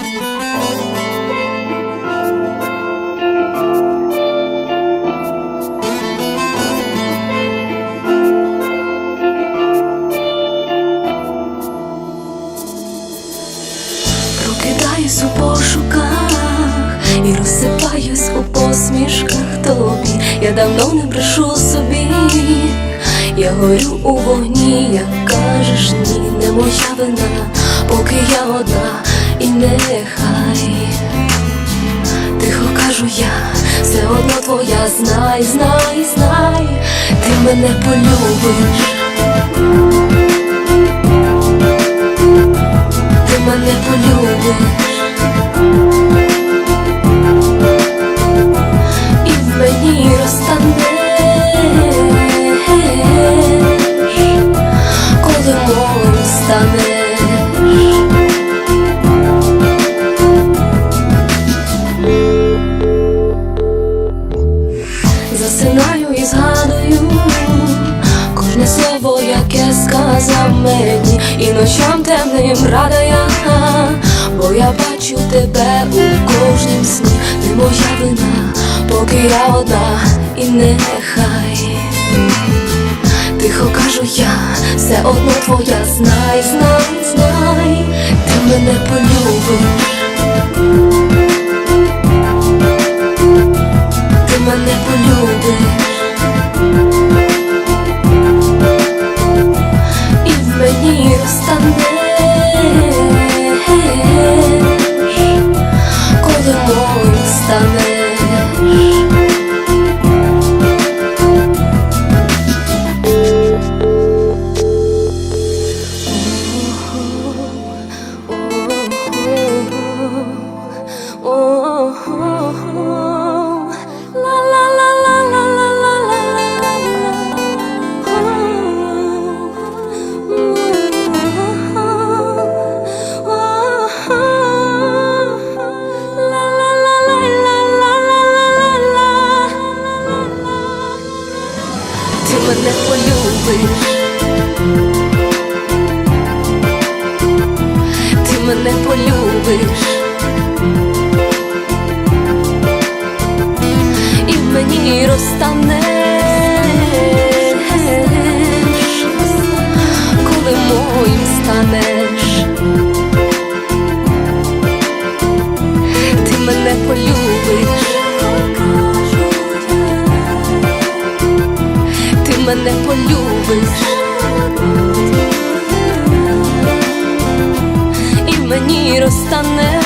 Прокидаюсь у пошуках і розсипаюсь у посмішках тобі. Я давно не брешу собі, я горю у вогні, як кажеш, ні, не моя вина, поки я одна нехай Тихо кажу я, все одно твоя, знай, знай, знай, ти мене полюбиш. Мені, і ночам темним рада я, бо я бачу тебе у кожнім сні, не моя вина, поки я одна і нехай. Тихо кажу я, все одно твоя, знай, знай, знай, ти мене полюбиш. Ти мене полюбиш. І мені розтанеш,